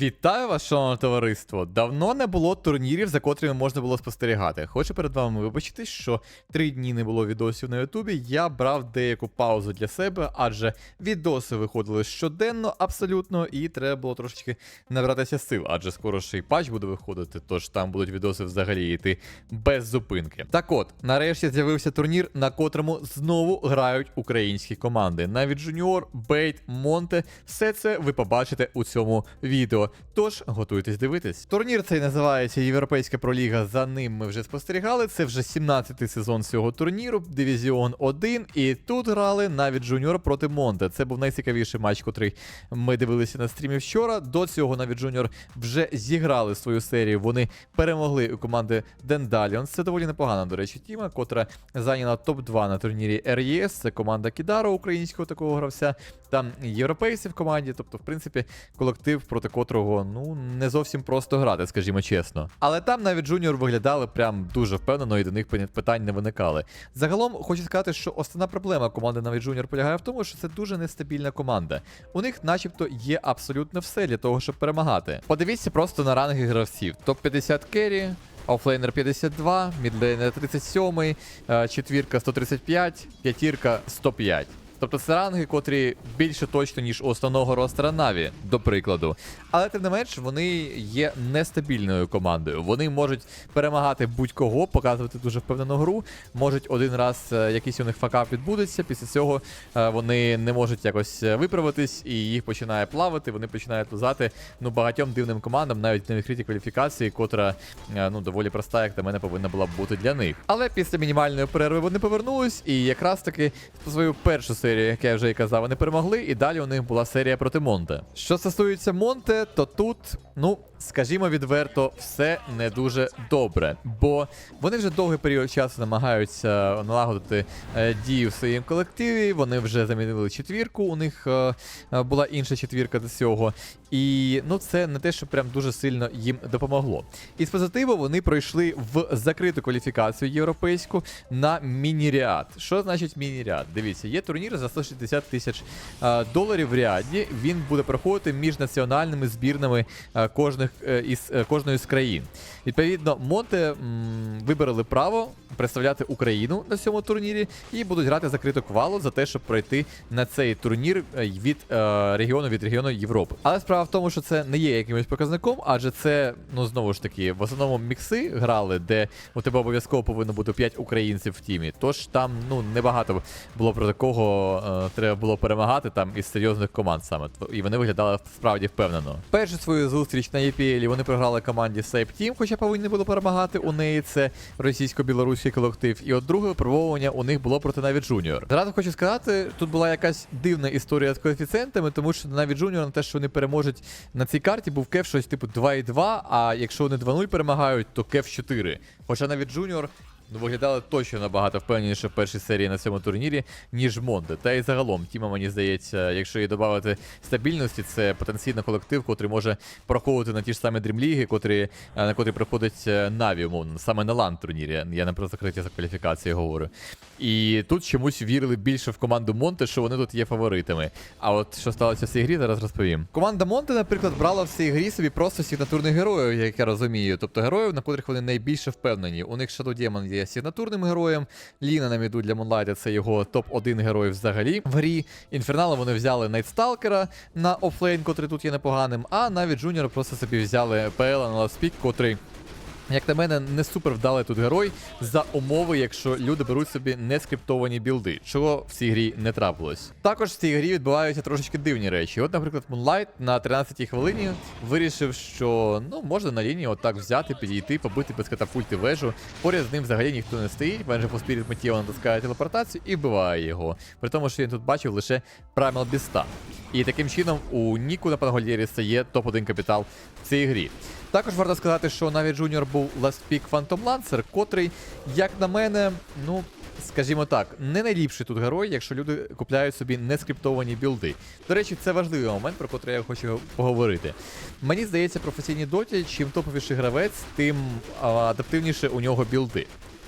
Вітаю вас, шановне товариство! Давно не було турнірів, за котрими можна було спостерігати. Хочу перед вами вибачитись, що три дні не було відосів на Ютубі. Я брав деяку паузу для себе, адже відоси виходили щоденно абсолютно, і треба було трошечки набратися сил, адже скоро ще й патч буде виходити, тож там будуть відоси взагалі йти без зупинки. Так от, нарешті з'явився турнір, на котрому знову грають українські команди. Навіть Жуніор, Бейт, Монте, все це ви побачите у цьому відео. Тож готуйтесь дивитись. Турнір цей називається Європейська проліга. За ним ми вже спостерігали. Це вже 17-й сезон цього турніру, Дивізіон 1. І тут грали навіть Жуніор проти Монте. Це був найцікавіший матч, котрий ми дивилися на стрімі вчора. До цього навіть Жуніор вже зіграли свою серію. Вони перемогли у команди Дендаліон. Це доволі непогана, до речі, тіма, котра зайняла топ-2 на турнірі RES. Це команда Кідаро, українського такого гравця. Там європейці в команді, тобто, в принципі, колектив, проти котрого ну не зовсім просто грати, скажімо чесно. Але там навіть Джуніор виглядали прям дуже впевнено, і до них питань не виникали. Загалом хочу сказати, що основна проблема команди навіть Джуніор полягає в тому, що це дуже нестабільна команда. У них, начебто, є абсолютно все для того, щоб перемагати. Подивіться просто на ранги гравців: топ-50 керрі. Офлейнер 52, мідлейнер 37, е, четвірка 135, п'ятірка 105. Тобто це ранги, котрі більше точно, ніж у основного ростера Наві, до прикладу. Але тим не менш, вони є нестабільною командою. Вони можуть перемагати будь-кого, показувати дуже впевнену гру. Можуть один раз е, якийсь у них факап відбудеться. Після цього е, вони не можуть якось е, виправитись, і їх починає плавати. Вони починають лузати ну багатьом дивним командам, навіть на відкритій кваліфікації, котра ну доволі проста, як на мене повинна була б бути для них. Але після мінімальної перерви вони повернулись, і якраз таки свою першу серію, як я вже і казав, вони перемогли, і далі у них була серія проти Монте. Що стосується Монте, то тут, ну. Скажімо відверто, все не дуже добре, бо вони вже довгий період часу намагаються налагодити е, дії в своїм колективі. Вони вже замінили четвірку. У них е, е, була інша четвірка до цього. І ну це не те, що прям дуже сильно їм допомогло. І з позитиву вони пройшли в закриту кваліфікацію європейську на міні-ряд. Що значить міні-ряд? Дивіться, є турнір за 160 тисяч доларів в ряді. Він буде проходити між національними збірнами е, кожних е, із е, кожної з країн. Відповідно, Монте м, вибрали право представляти Україну на цьому турнірі і будуть грати закриту квалу за те, щоб пройти на цей турнір е, від е, регіону від регіону Європи. Але справа в тому, що це не є якимось показником, адже це ну знову ж таки в основному мікси грали, де у тебе обов'язково повинно бути 5 українців в тімі. Тож там ну небагато було про такого е, треба було перемагати там із серйозних команд саме. І вони виглядали справді впевнено. Першу свою зустріч на EPL вони програли команді Safe Team, хоча повинні були перемагати у неї. Це російсько-білоруський колектив. І от друге випробовування у них було проти навіть Junior. Зразу хочу сказати, тут була якась дивна історія з коефіцієнтами, тому що навіть Junior на те, що вони переможуть на цій карті, був кеф щось типу 2,2, а якщо вони 2-0 перемагають, то кеф 4. Хоча навіть Junior виглядали точно набагато впевненіше в першій серії на цьому турнірі, ніж Монте. Та й загалом, Тіма, мені здається, якщо їй додати стабільності, це потенційно колектив, котрий може проходити на ті ж самі дрімліги, котрі, е, на котрі проходить е, Наві, умовно, саме на лан турнірі. Я не про закриття за кваліфікації говорю. І тут чомусь вірили більше в команду Монте, що вони тут є фаворитами. А от що сталося в цій грі, зараз розповім. Команда Монте, наприклад, брала в цій грі собі просто сигнатурних героїв, як я розумію. Тобто героїв, на котрих вони найбільше впевнені. У них Shadow Demon є сигнатурним героєм. Ліна на міду для Монлайта це його топ-1 герой взагалі в грі. Інфернала вони взяли Найтсталкера на офлейн, котрий тут є непоганим. А навіть Джуніор просто собі взяли ПЛ на лавспік, котрий. Як на мене, не супер вдалий тут герой за умови, якщо люди беруть собі не скриптовані білди, чого в цій грі не трапилось. Також в цій грі відбуваються трошечки дивні речі. От, наприклад, Moonlight на 13-й хвилині вирішив, що ну можна на лінії отак взяти, підійти, побити без катапульти вежу. Поряд з ним взагалі ніхто не стоїть. Венже по спіріт миттєво натискає телепортацію і вбиває його. При тому, що він тут бачив лише Primal Біста. І таким чином у Ніку на Пангольєрі стає топ-1 капітал в цій грі. Також варто сказати, що навіть Junior був Pick Phantom Lancer, котрий, як на мене, ну. Скажімо так, не найліпший тут герой, якщо люди купляють собі нескриптовані білди. До речі, це важливий момент, про котрий я хочу поговорити. Мені здається, професійній доті, чим топовіший гравець, тим адаптивніше у нього білди.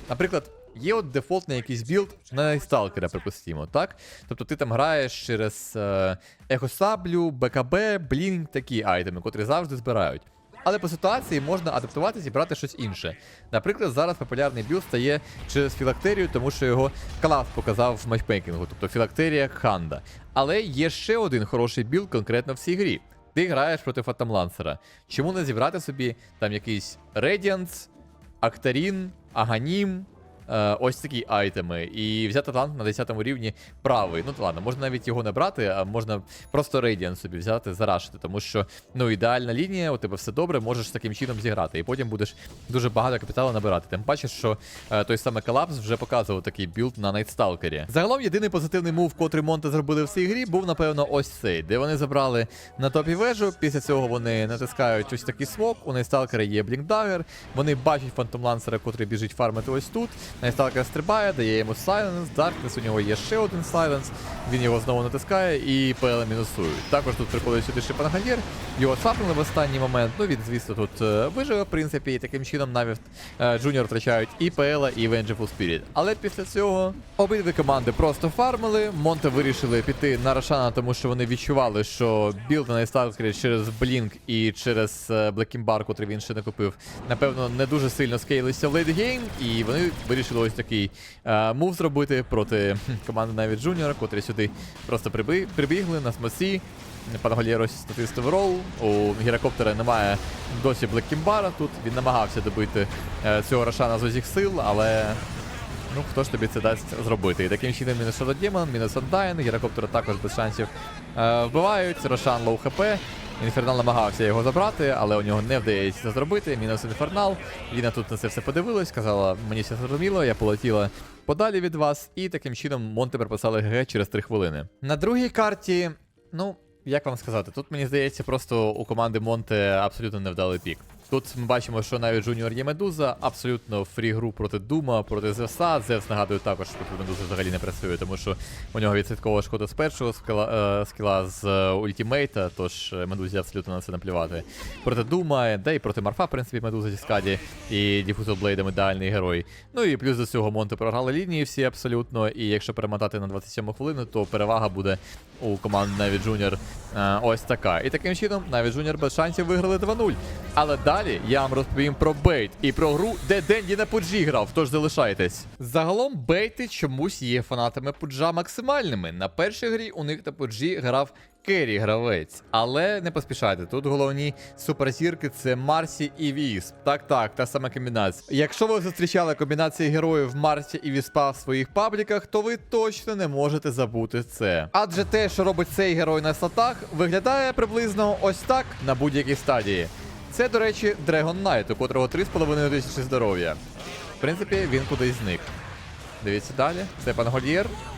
Наприклад, є от дефолтний якийсь білд на сталкера, припустимо, так? Тобто ти там граєш через е, ехосаблю, БКБ, блінк, такі айтеми, котрі завжди збирають. Але по ситуації можна адаптуватися і брати щось інше. Наприклад, зараз популярний білд стає через філактерію, тому що його клас показав в матчмейкінгу, тобто філактерія Ханда. Але є ще один хороший білд конкретно в цій грі. Ти граєш проти Фатамлансера. Чому не зібрати собі там якийсь Radiance, Актарін, Аганім, е, ось такі айтеми, і взяти талант на 10 рівні правий. Ну то ладно, можна навіть його не брати, а можна просто Radiant собі взяти, зарашити, тому що ну ідеальна лінія, у тебе все добре, можеш таким чином зіграти. І потім будеш дуже багато капіталу набирати. Тим паче, що е, той самий колапс вже показував такий білд на Найтсталкері. Загалом єдиний позитивний мув, котрий Монте зробили в цій грі, був напевно ось цей, де вони забрали на топі вежу. Після цього вони натискають ось такий смок. У Найсталкера є блінкдагер. Вони бачать фантомлансера, котрий біжить фармити ось тут. Найсталкер стрибає, дає йому сайленс, Даркнес, у нього є ще один сайленс. Він його знову натискає і ПЛ мінусують. Також тут приходить сюди ще Панагальєр. Його цапнули в останній момент. Ну він, звісно, тут е, виживе, в принципі, і таким чином навіть е, Джуніор втрачають і ПЛ, і Vengeful Spirit. Але після цього обидві команди просто фармили. Монте вирішили піти на Рошана, тому що вони відчували, що білд на Найсталкері через Блінк і через Блекімбар, котрий він ще не купив, напевно, не дуже сильно скейлися в лейтгейм, і вони вирішили ось такий е, мув зробити проти команди навіть Джуніора, котрі сюди просто приби- прибігли на смосі. Пан Голєрос статистив рол. У гірокоптера немає досі Блекімбара тут. Він намагався добити е, цього Рошана з усіх сил, але ну хто ж тобі це дасть зробити? І таким чином мінус Demon, мінус Undying, гірокоптера також без шансів е, вбивають. Рошан лоу хп. Інфернал намагався його забрати, але у нього не вдається це зробити. Мінус інфернал. Ліна тут на це все подивилась, сказала, мені все зрозуміло, я полетіла подалі від вас, і таким чином Монте переписали ГГ через 3 хвилини. На другій карті, ну, як вам сказати, тут мені здається, просто у команди Монте абсолютно невдалий пік. Тут ми бачимо, що навіть Джуніор є Медуза, абсолютно фрі гру проти Дума, проти Зевса. Зевс, нагадую, також проти Медузи взагалі не працює, тому що у нього відслідкова шкода з першого скіла, е, скіла з е, ультімейта, тож е, Медузі абсолютно на це наплювати. Проти Дума, да і проти Марфа, в принципі, Медуза зі скаді, і Діфузо Блейдом ідеальний герой. Ну і плюс до цього Монте програли лінії всі абсолютно. І якщо перемотати на 27 хвилину, то перевага буде у команди Наві Джуніор е, ось така. І таким чином Наві Джуніор без шансів виграли 2-0. Але далі я вам розповім про бейт і про гру, де Денді на Пуджі грав, тож залишайтесь. Загалом бейти чомусь є фанатами Пуджа максимальними. На першій грі у них на Пуджі грав Керрі гравець. Але не поспішайте, тут головні суперзірки це Марсі і Вісп. Так, так, та сама комбінація. Якщо ви зустрічали комбінації героїв Марсі і Віспа в своїх пабліках, то ви точно не можете забути це. Адже те, що робить цей герой на статах, виглядає приблизно ось так на будь-якій стадії. Це, до речі, Dragon Knight, у котрого 3,5 тисячі здоров'я. В принципі, він кудись зник. Дивіться далі. Це пан Гольєр. Е,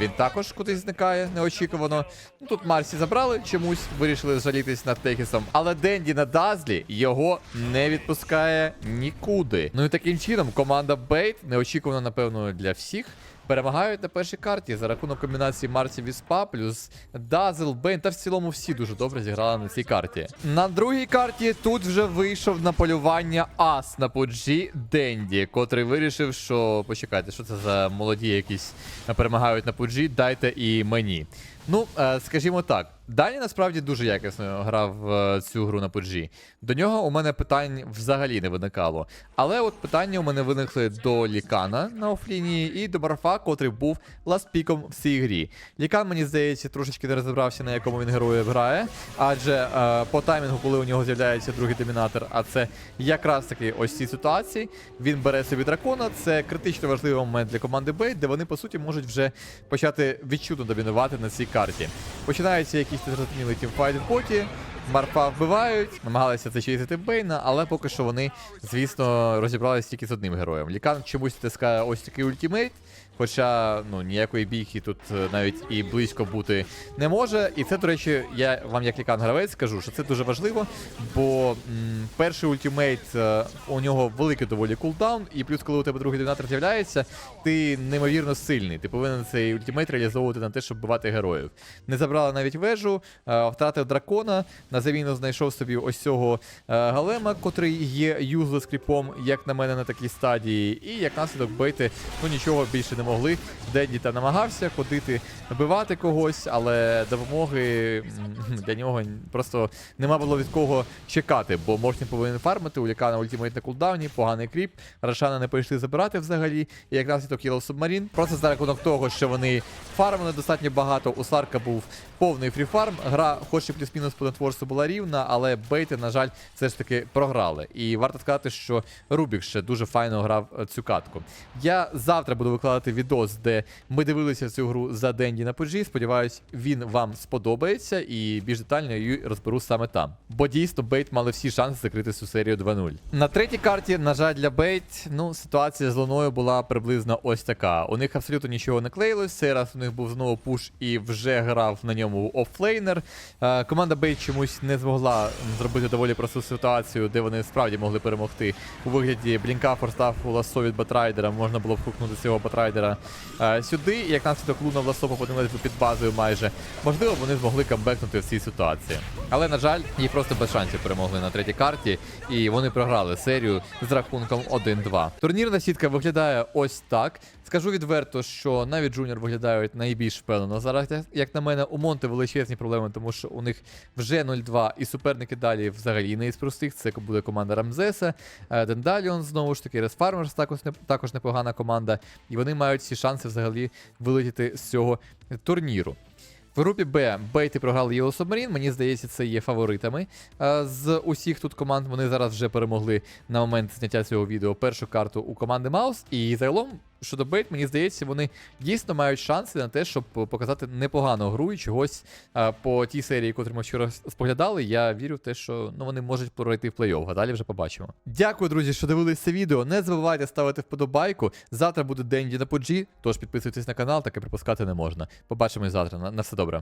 він також кудись зникає неочікувано. Ну тут Марсі забрали, чомусь вирішили жалітись над Техісом. Але Денді на Дазлі його не відпускає нікуди. Ну і таким чином команда Бейт, неочікувано, напевно, для всіх. Перемагають на першій карті за рахунок комбінації Марсі Віспа плюс Дазл, Бейн та в цілому всі дуже добре зіграли на цій карті. На другій карті тут вже вийшов на полювання Ас на пуджі Денді, котрий вирішив, що почекайте, що це за молоді якісь перемагають на пуджі, дайте і мені. Ну, е, скажімо так, Дані насправді дуже якісно грав е, цю гру на пуджі. До нього у мене питань взагалі не виникало. Але от питання у мене виникли до Лікана на офлінії і до Марфа, котрий був ластпіком в цій грі. Лікан, мені здається, трошечки не розібрався, на якому він герої грає. Адже е, по таймінгу, коли у нього з'являється другий домінатор, а це якраз таки ось ці ситуації, він бере собі дракона. Це критично важливий момент для команди Бейт, де вони по суті можуть вже почати відчутно домінувати на цій карті. Починаються якісь незрозумілі тімфайти в боті. Марфа вбивають, намагалися зачистити Бейна, але поки що вони, звісно, розібралися тільки з одним героєм. Лікан чомусь тискає ось такий ультимейт. Хоча ну, ніякої бійки тут е, навіть і близько бути не може. І це, до речі, я вам як лікан гравець скажу, що це дуже важливо, бо м, перший ультимейт е, у нього великий доволі кулдаун, і плюс, коли у тебе другий домінатор з'являється, ти неймовірно сильний. Ти повинен цей ультимейт реалізовувати на те, щоб вбивати героїв. Не забрали навіть вежу, е, втратив дракона, на заміну знайшов собі ось цього е, голема, котрий є юзлес кріпом, як на мене, на такій стадії. І як наслідок бейти, ну нічого більше не могли. Денді та намагався ходити, вбивати когось, але допомоги для нього просто нема було від кого чекати, бо Морсін повинен фармити, у Лікана ультимейт на кулдауні, поганий кріп, Рашана не прийшли забирати взагалі, і як наслідок Yellow Submarine. Просто за рахунок того, що вони фармили достатньо багато, у Сарка був повний фріфарм. Гра, хоч і плюс-мінус по нетворству була рівна, але бейти, на жаль, все ж таки програли. І варто сказати, що Рубік ще дуже файно грав е, цю катку. Я завтра буду викладати відос, де ми дивилися цю гру за Денді на пуджі. Сподіваюсь, він вам сподобається і більш детально її розберу саме там. Бо дійсно Бейт мали всі шанси закрити цю серію 2-0. На третій карті, на жаль, для Бейт, ну, ситуація з луною була приблизно ось така. У них абсолютно нічого не клеїлось. Цей раз у них був знову пуш і вже грав на ньому офлейнер. Е, команда Бейт чомусь не змогла зробити доволі просту ситуацію, де вони справді могли перемогти у вигляді блінка форстафу ласо від Батрайдера. Можна було б хукнути цього Батрайдера е, сюди. Як наслідок луна в ласо попадалась би під базою майже. Можливо, вони змогли камбекнути в цій ситуації. Але, на жаль, їх просто без шансів перемогли на третій карті, і вони програли серію з рахунком 1-2. Турнірна сітка виглядає ось так. Скажу відверто, що навіть Джуніор виглядають найбільш впевнено. Зараз, як- на мене, у Монте величезні проблеми, тому що у них вже 0-2, і суперники далі взагалі не із простих. Це буде команда Рамзеса, е, Дендаліон, знову ж таки, Ресфармерс також, не, також непогана команда. І вони мають всі шанси взагалі вилетіти з цього турніру. В групі Б Бейти програли Yellow Submarine, мені здається, це є фаворитами. Е, З усіх тут команд вони зараз вже перемогли на момент зняття цього відео першу карту у команди Маус. І загалом, щодо Бейт, мені здається, вони дійсно мають шанси на те, щоб показати непогану гру і чогось а, по тій серії, яку ми вчора споглядали. Я вірю в те, що ну, вони можуть пройти в плей-офф, а далі вже побачимо. Дякую, друзі, що дивилися це відео. Не забувайте ставити вподобайку. Завтра буде день на тож підписуйтесь на канал, таке припускати не можна. Побачимось завтра. На, на все добре.